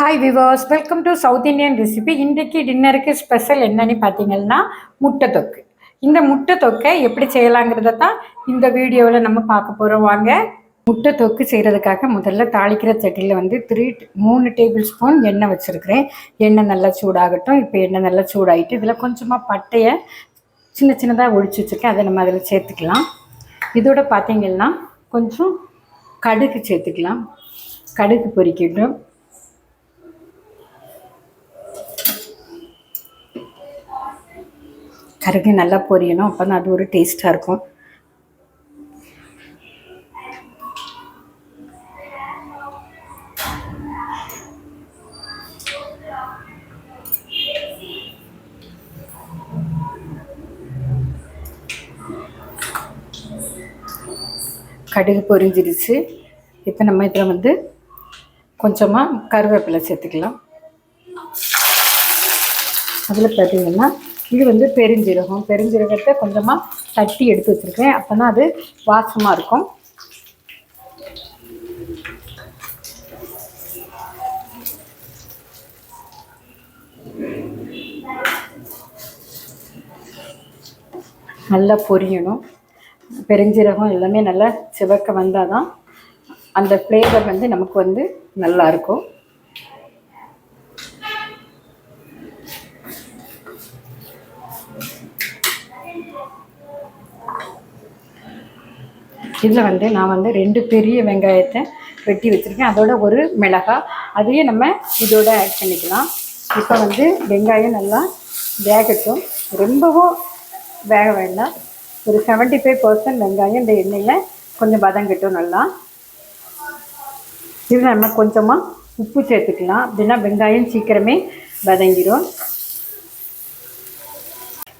Hi viewers welcome to South Indian recipe இன்றைக்கு டின்னருக்கு special என்னன்னு பார்த்தீங்கன்னா முட்டை தொக்கு. இந்த முட்டை தொக்கை எப்படி செய்யலாங்கிறத தான் இந்த வீடியோவில் நம்ம பார்க்க போகிறோம் வாங்க முட்டை தொக்கு செய்கிறதுக்காக முதல்ல தாளிக்கிற சட்டியில் வந்து த்ரீ மூணு டேபிள் ஸ்பூன் எண்ணெய் வச்சுருக்கிறேன். எண்ணெய் நல்லா சூடாகட்டும். இப்போ எண்ணெய் நல்லா சூடாகிட்டு இதில் கொஞ்சமாக பட்டையை சின்ன சின்னதாக ஒழிச்சு வச்சுருக்கேன். அதை நம்ம அதில் சேர்த்துக்கலாம். இதோட பார்த்தீங்கன்னா கொஞ்சம் கடுகு சேர்த்துக்கலாம். கடுகு பொரிக்கட்டும். கருகி நல்லா பொரியணும் அப்போ தான் அது ஒரு டேஸ்ட்டாக இருக்கும். கடுகு பொரிஞ்சிருச்சு. இப்போ நம்ம இதில் வந்து கொஞ்சமாக கருவேப்பிலை சேர்த்துக்கலாம். அதில் பார்த்தீங்கன்னா இது வந்து பெருஞ்சீரகம். பெருஞ்சீரகத்தை கொஞ்சமாக தட்டி எடுத்து வச்சுருக்கேன். அப்போ தான் அது வாசமாக இருக்கும். நல்லா பொரியணும். பெருஞ்சீரகம் எல்லாமே நல்லா சிவக்க வந்தால் தான் அந்த ஃப்ளேவர் வந்து நமக்கு வந்து நல்லா இதில் வந்து நான் வந்து ரெண்டு பெரிய வெங்காயத்தை வெட்டி வச்சுருக்கேன். அதோட ஒரு மிளகாய் அதையே நம்ம இதோட ஆட் பண்ணிக்கலாம். இப்போ வந்து வெங்காயம் நல்லா வேகட்டும். ரொம்பவும் வேக வேண்டாம். ஒரு செவன்ட்டி ஃபைவ் பர்சன்ட் வெங்காயம் இந்த எண்ணெயில் கொஞ்சம் வதங்கட்டும் நல்லா. இதில் நம்ம கொஞ்சமாக உப்பு சேர்த்துக்கலாம். அப்படின்னா வெங்காயம் சீக்கிரமே வதங்கிடும்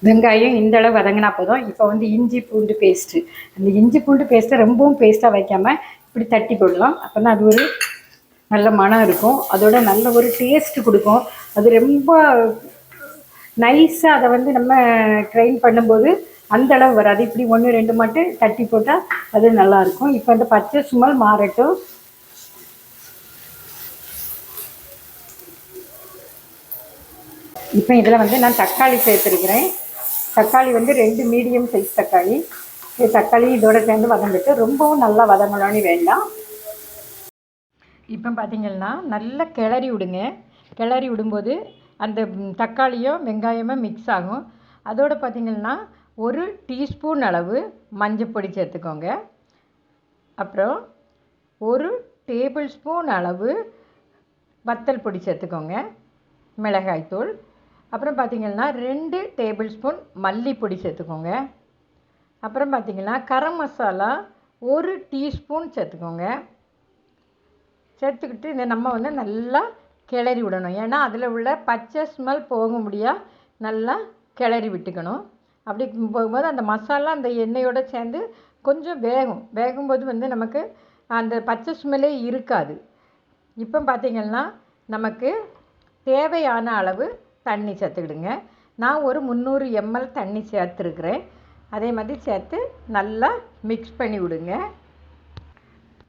வெங்காயம் இந்த அளவு வதங்கினா போதும். இப்போ வந்து இஞ்சி பூண்டு பேஸ்ட்டு அந்த இஞ்சி பூண்டு பேஸ்ட்டை ரொம்பவும் பேஸ்ட்டாக வைக்காமல் இப்படி தட்டி போடலாம். அப்போ தான் அது ஒரு நல்ல மனம் இருக்கும். அதோட நல்ல ஒரு டேஸ்ட்டு கொடுக்கும். அது ரொம்ப நைஸாக அதை வந்து நம்ம ட்ரைன் பண்ணும்போது அந்த அளவு வராது. இப்படி ஒன்று ரெண்டு மட்டும் தட்டி போட்டால் அது நல்லாயிருக்கும் இப்போ அந்த பச்சை சுமல் மாறட்டும். இப்போ இதில் வந்து நான் தக்காளி சேர்த்துருக்கிறேன். தக்காளி வந்து ரெண்டு மீடியம் சைஸ் தக்காளி. தக்காளி இதோட சேர்ந்து வதங்கிட்டு ரொம்பவும் நல்லா வதங்கணும்னு வேண்டாம். இப்போ பார்த்தீங்கன்னா நல்லா கிளறி விடுங்க. கிளறி விடும்போது அந்த தக்காளியும் வெங்காயமும் மிக்ஸ் ஆகும். அதோட பார்த்தீங்கன்னா ஒரு டீஸ்பூன் அளவு மஞ்சப்பொடி சேர்த்துக்கோங்க. அப்புறம் ஒரு டேபிள் ஸ்பூன் அளவு வத்தல் பொடி சேர்த்துக்கோங்க. மிளகாய்த்தூள். அப்புறம் பார்த்தீங்கன்னா ரெண்டு டேபிள் ஸ்பூன் மல்லிப்பொடி சேர்த்துக்கோங்க. அப்புறம் பார்த்திங்கன்னா கரம் மசாலா ஒரு டீஸ்பூன் சேர்த்துக்கோங்க. சேர்த்துக்கிட்டு இதை நம்ம வந்து நல்லா கிளறி விடணும். ஏன்னா அதில் உள்ள பச்சை ஸ்மெல் போக முடியா நல்லா கிளறி விட்டுக்கணும். அப்படி போகும்போது அந்த மசாலா அந்த எண்ணெயோடு சேர்ந்து கொஞ்சம் வேகும். வேகும்போது வந்து நமக்கு அந்த பச்சை ஸ்மெல்லே இருக்காது. இப்போ பார்த்திங்கன்னா நமக்கு தேவையான அளவு தண்ணி சேர்த்துக்கிடுங்க. நான் ஒரு முந்நூறு எம்எல் தண்ணி சேர்த்துருக்குறேன். அதே மாதிரி சேர்த்து நல்லா மிக்ஸ் பண்ணி விடுங்க.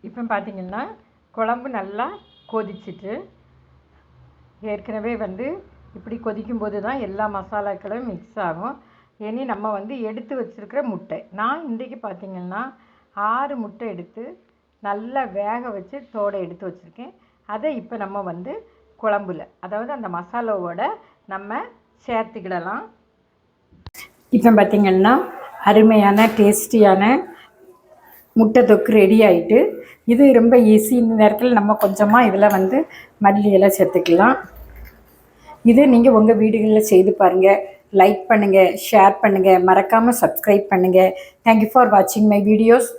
இப்போ பார்த்தீங்கன்னா குழம்பு நல்லா கொதிச்சிட்டு ஏற்கனவே வந்து இப்படி கொதிக்கும்போது தான் எல்லா மசாலாக்களும் மிக்ஸ் ஆகும். இனி நம்ம வந்து எடுத்து வச்சிருக்கிற முட்டை. நான் இன்றைக்கி பார்த்தீங்கன்னா ஆறு முட்டை எடுத்து நல்லா வேக வச்சு தோடை எடுத்து வச்சுருக்கேன். அதை இப்போ நம்ம வந்து குழம்புல அதாவது அந்த மசாலாவோட நம்ம சேர்த்துக்கிடலாம். இப்போ பார்த்திங்கன்னா அருமையான டேஸ்டியான முட்டை தொக்கு ரெடி ஆகிட்டு இது ரொம்ப ஈஸி இந்த நேரத்தில் நம்ம கொஞ்சமாக இதில் வந்து மல்லி எல்லாம் சேர்த்துக்கலாம். இது நீங்கள் உங்கள் வீடுகளில் செய்து பாருங்கள் லைக் பண்ணுங்கள் ஷேர் பண்ணுங்கள் மறக்காமல் சப்ஸ்கிரைப் பண்ணுங்கள் தேங்க்யூ ஃபார் வாட்சிங் மை வீடியோஸ்